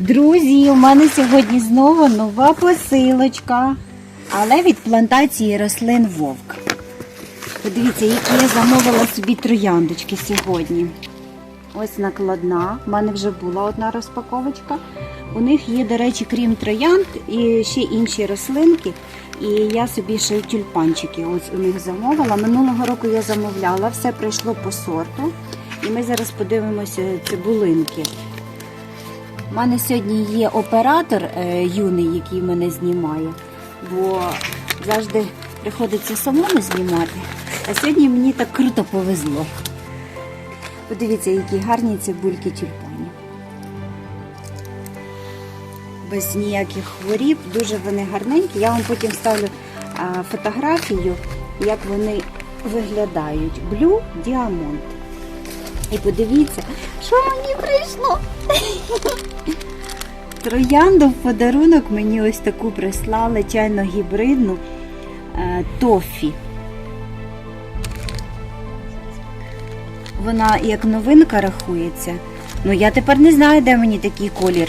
Друзі, у мене сьогодні знову нова посилочка, але від плантації рослин Вовк. Подивіться, які я замовила собі трояндочки сьогодні. Ось накладна. У мене вже була одна розпаковочка. У них є, до речі, крім троянд, і ще інші рослинки. І я собі ще й тюльпанчики ось у них замовила. Минулого року я замовляла, все пройшло по сорту. І ми зараз подивимося цибулинки. У мене сьогодні є оператор е, юний, який мене знімає, бо завжди приходиться самому знімати. А сьогодні мені так круто повезло. Подивіться, які гарні цибульки тюльпанів. Без ніяких хворіб, дуже вони гарненькі. Я вам потім ставлю фотографію, як вони виглядають. Блю діамонт. І подивіться, що мені прийшло. Троянду в подарунок мені ось таку прислали чайно гібридну е, тофі. Вона як новинка рахується. Ну я тепер не знаю, де мені такий колір.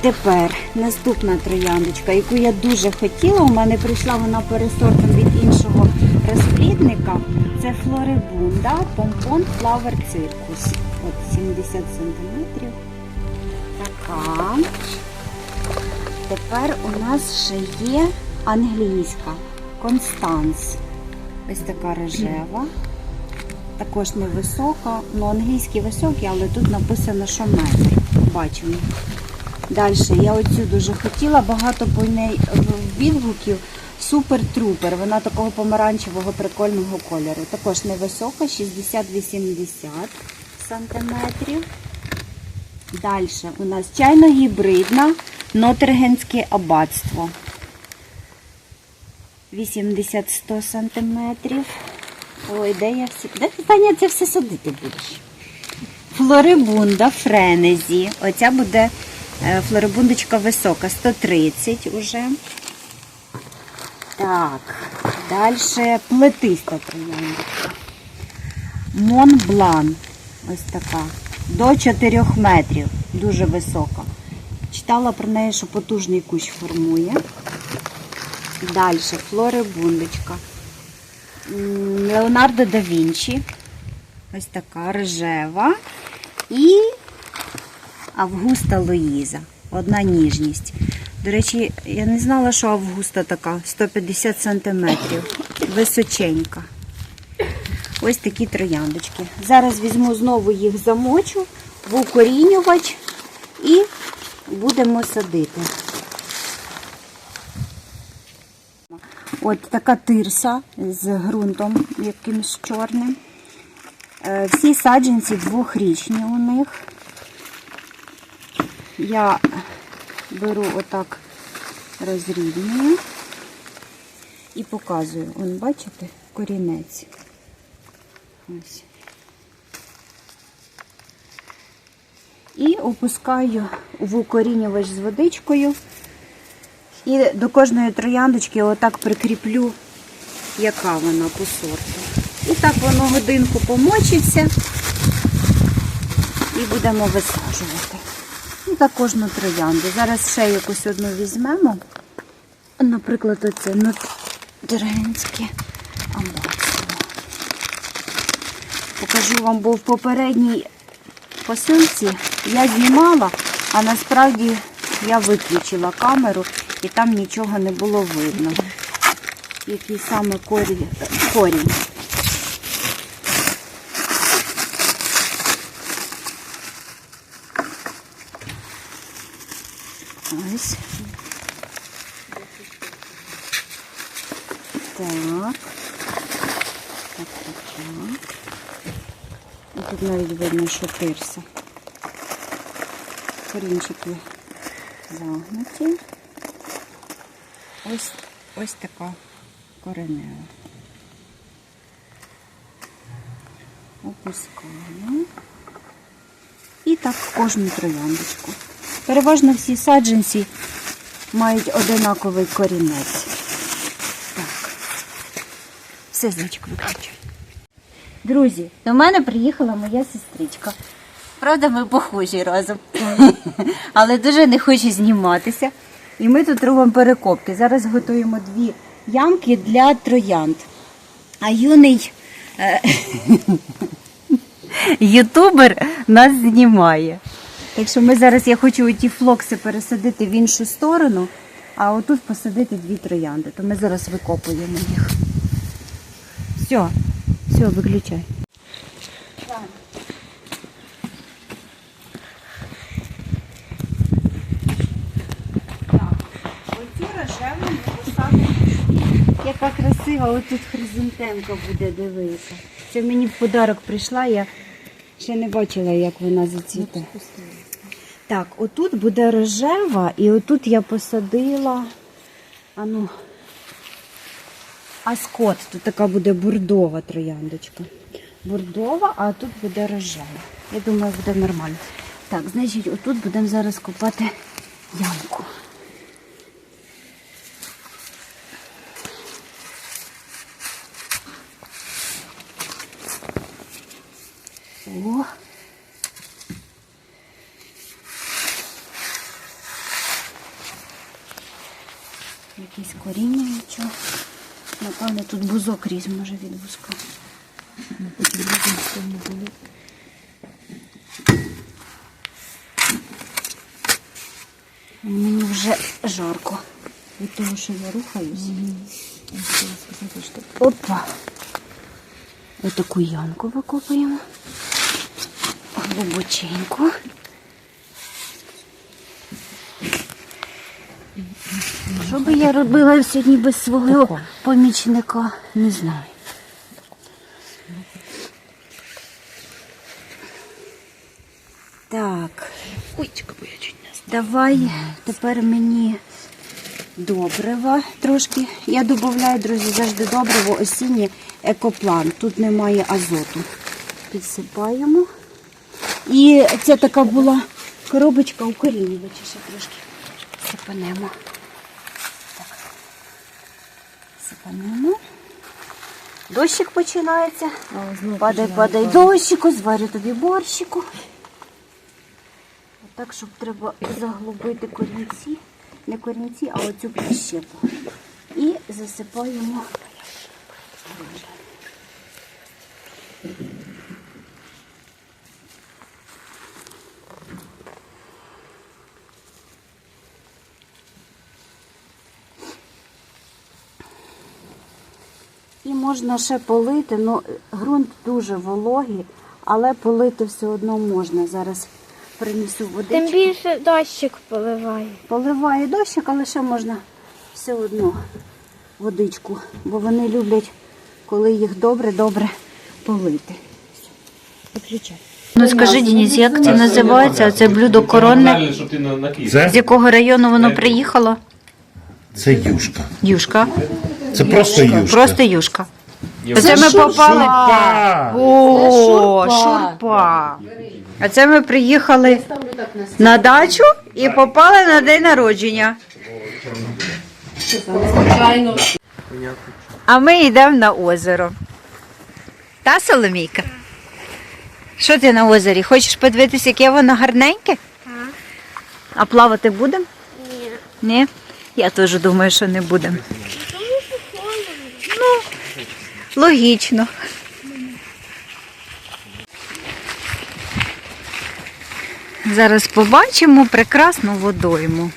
Тепер наступна трояндочка, яку я дуже хотіла. У мене прийшла вона пересортом від іншого розплідника. Це флорибунда Помпон Flower Circus. От 70 см. Така. Тепер у нас ще є англійська Констанс. Ось така рожева. Також невисока. Ну, англійські високі, але тут написано, що метр. Бачимо. Далі, я оцю дуже хотіла, багато по неї відгуків. Супер трупер. Вона такого помаранчевого прикольного кольору. Також невисока, 60-80 сантиметрів. Далі у нас чайно-гібридна Нотергенське аббатство. 80-100 сантиметрів. Ой, де я всі. Де ти Таня це все садити будеш? Флорибунда Френезі. Оця буде е, флорибундочка висока, 130 уже. Так, далі плетиста трояндочка. Монблан. Ось така. До 4 метрів. Дуже висока. Читала про неї, що потужний кущ формує. Далі флорибундочка. Леонардо да Вінчі. Ось така рожева. І Августа Луїза. Одна ніжність. До речі, я не знала, що Августа така 150 сантиметрів. Височенька. Ось такі трояндочки. Зараз візьму знову їх замочу в укорінювач і будемо садити. От така тирса з ґрунтом якимось чорним. Е, Всі саджанці двохрічні у них. Я беру отак, розрівнюю і показую. Вон, бачите, корінець. Ось. І опускаю в укорінювач з водичкою. І до кожної трояндочки отак прикріплю, яка вона по сорту. І так воно годинку помочиться і будемо висаджувати. І кожну троянду. Зараз ще якусь одну візьмемо. Наприклад, оце Нотренське амбатство. Покажу вам, бо в попередній посилці я знімала, а насправді я виключила камеру і там нічого не було видно. Який саме корінь. Ось. Так. Так, так, так. І тут навіть видно, що тирса. Корінчики загнуті. Ось, ось така коренева. Опускаємо. І так кожну трояндочку. Переважно всі саджанці мають одинаковий корінець. Так. Все, значок виключую. Друзі, до мене приїхала моя сестричка. Правда, ми похожі разом. Але дуже не хоче зніматися. І ми тут робимо перекопки. Зараз готуємо дві ямки для троянд. А юний е, ютубер нас знімає. Так що ми зараз я хочу ті флокси пересадити в іншу сторону, а отут посадити дві троянди. То ми зараз викопуємо їх. Все, все, виключай. Яка красива, отут хризантемка буде дивитися. Це мені в подарок прийшла, я ще не бачила, як вона зацвіте. Так, отут буде рожева, і отут я посадила. Ану, аскот. Тут така буде бурдова трояндочка. Бурдова, а тут буде рожева. Я думаю, буде нормально. Так, значить, отут будемо зараз копати ямку. О. Якісь коріння нічого. Напевно, тут бузок різ може від бузка. Мені вже жарко від того, що я рухаюся. Опа. Отаку ямку викопаємо. Глибоченьку. Що би я робила сьогодні без свого помічника? Не знаю. Так. Ой, я чуть не Давай тепер мені добрива трошки. Я додаю, друзі, завжди добриво осіннє екоплан. Тут немає азоту. Підсипаємо. І це така була коробочка у укорінювача ще трошки. Сипанемо. Так. Сипанемо. Дощик починається. Падай, падай дощику, зварю тобі борщику. Так, щоб треба заглубити корінці, не корінці, а оцю прищепу. І засипаємо. І можна ще полити, ну ґрунт дуже вологий, але полити все одно можна. Зараз принесу водичку. Тим більше дощик поливає. Поливає дощик, але ще можна все одно водичку, бо вони люблять, коли їх добре-добре полити. Виключай. Ну скажи, Денис, як це називається? Це блюдо коронне. З якого району воно приїхало? Це юшка. Юшка. Це просто юшка. Просто юшка. Це Це ми попали. Шурпа! О, шурпа. А це ми приїхали на дачу і попали на день народження. А ми йдемо на озеро. Та, Соломійка? Що ти на озері? Хочеш подивитися, яке воно гарненьке? Так. А плавати будемо? Ні. Ні? Я теж думаю, що не будемо. Логічно. Зараз побачимо прекрасну водойму.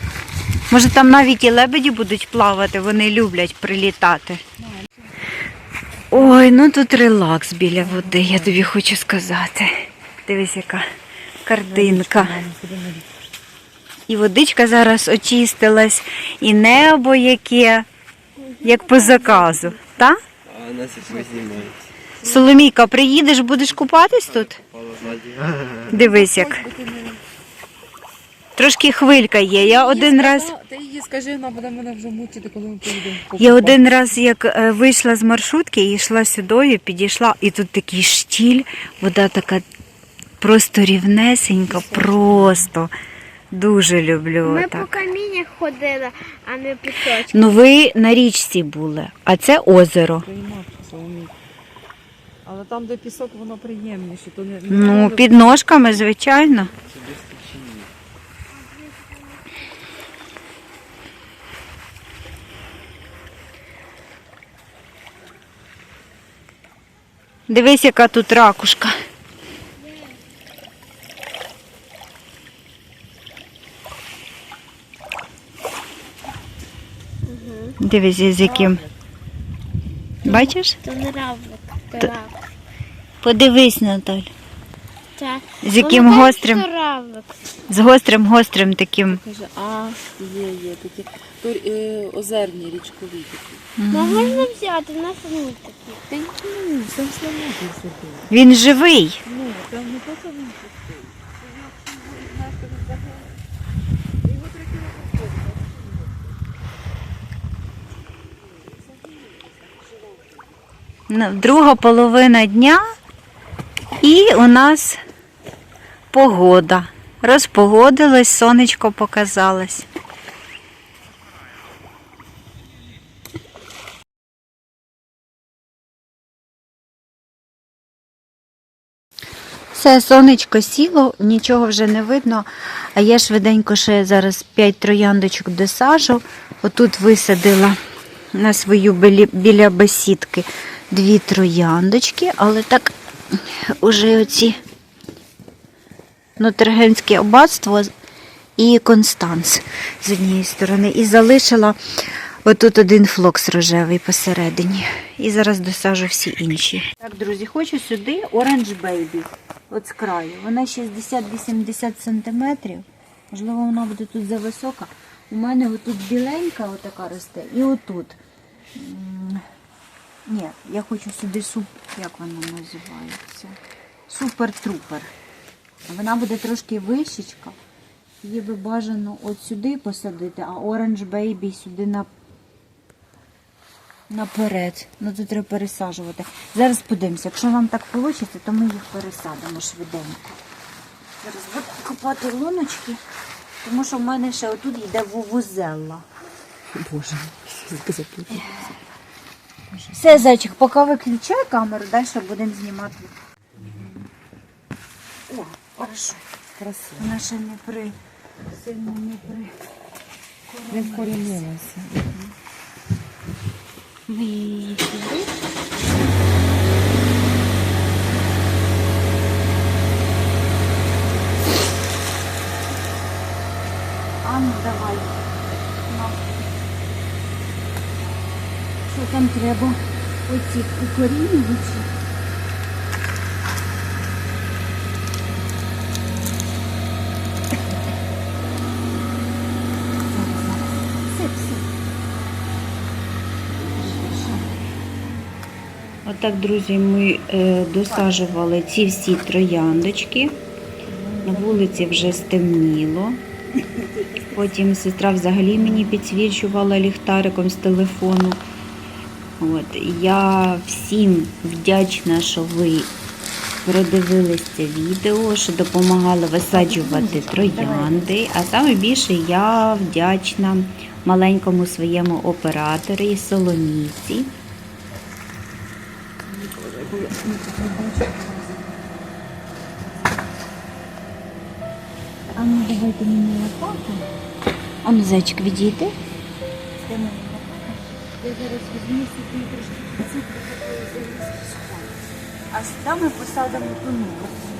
Може там навіть і лебеді будуть плавати, вони люблять прилітати. Ой, ну тут релакс біля води, я тобі хочу сказати. Дивись, яка картинка. І водичка зараз очистилась, і небо яке, як по заказу. Так? А нас як знімають. Соломійка, приїдеш, будеш купатись тут? Дивись як. Трошки хвилька є. Я один раз, Ти їй скажи, вона буде мене вже мучити, коли ми поїдемо. я один раз як е, вийшла з маршрутки і йшла сюдою, підійшла, і тут такий штіль, вода така просто рівнесенька, просто. Дуже люблю. Ми так. по каміннях ходили, а не пісочку. Ну ви на річці були, а це озеро. Але там, де пісок, воно приємніше. То не, не Ну, під ножками, звичайно. Дивись, яка тут ракушка. Дивись, з яким. Бачиш? То не равлик, то равлик. Подивись, Наталь. З яким гострим, що равлик. з гострим, гострим таким. Каже, а, є, є такі. То е, озерні, річкові такі. Ну, можна взяти, у нас вони такі. Та ні, це. Він живий. Ну, там не то, він пустий. Друга половина дня і у нас погода. Розпогодилось, сонечко показалось. Все, сонечко сіло, нічого вже не видно. А я швиденько ще зараз 5 трояндочок досажу. Отут висадила на свою біля бесідки дві трояндочки, але так уже оці Нотергенське аббатство і Констанс з однієї сторони. І залишила отут один флокс рожевий посередині. І зараз досажу всі інші. Так, друзі, хочу сюди Orange Baby. От з краю. Вона 60-80 сантиметрів. Можливо, вона буде тут зависока. У мене отут біленька отака росте, і отут. Ні, я хочу сюди суп, як вона називається? Супер-трупер. Вона буде трошки вищечка. Її би бажано от сюди посадити, а Orange Baby сюди на... наперед. Ну тут треба пересаджувати. Зараз подивимося. Якщо нам так вийде, то ми їх пересадимо швиденько. Зараз буду копати луночки, тому що в мене ще отут йде вувузелла. Боже, Все, зайчик, поки виключай камеру, далі будемо знімати. О, хорошо. красиво. Вона ще не при сильно не при. Не вкорінилася. Ми її сюди. А ну давай. На. Що там треба? Оці укорінювачі. Отак, друзі, ми е, досаджували ці всі трояндочки. На вулиці вже стемніло. Потім сестра взагалі мені підсвічувала ліхтариком з телефону. От, я всім вдячна, що ви продивились це відео, що допомагали висаджувати троянди. А саме більше я вдячна маленькому своєму операторі Соломійці. А ну давайте мені лопату. А ну, зайчик, відійди. Я зараз візьму собі трошки залізти А там ми посадимо ту нову.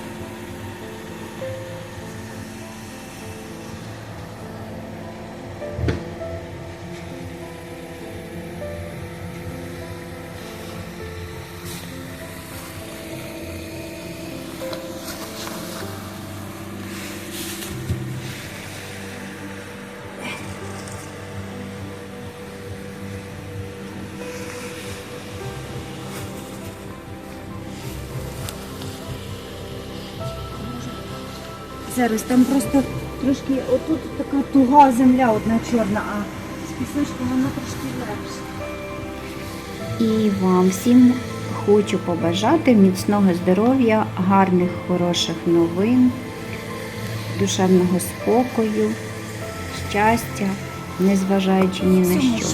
Зараз там просто трошки отут така туга земля одна чорна, а з пісочком вона трошки легше. І вам всім хочу побажати міцного здоров'я, гарних, хороших новин, душевного спокою, щастя, незважаючи ні на що.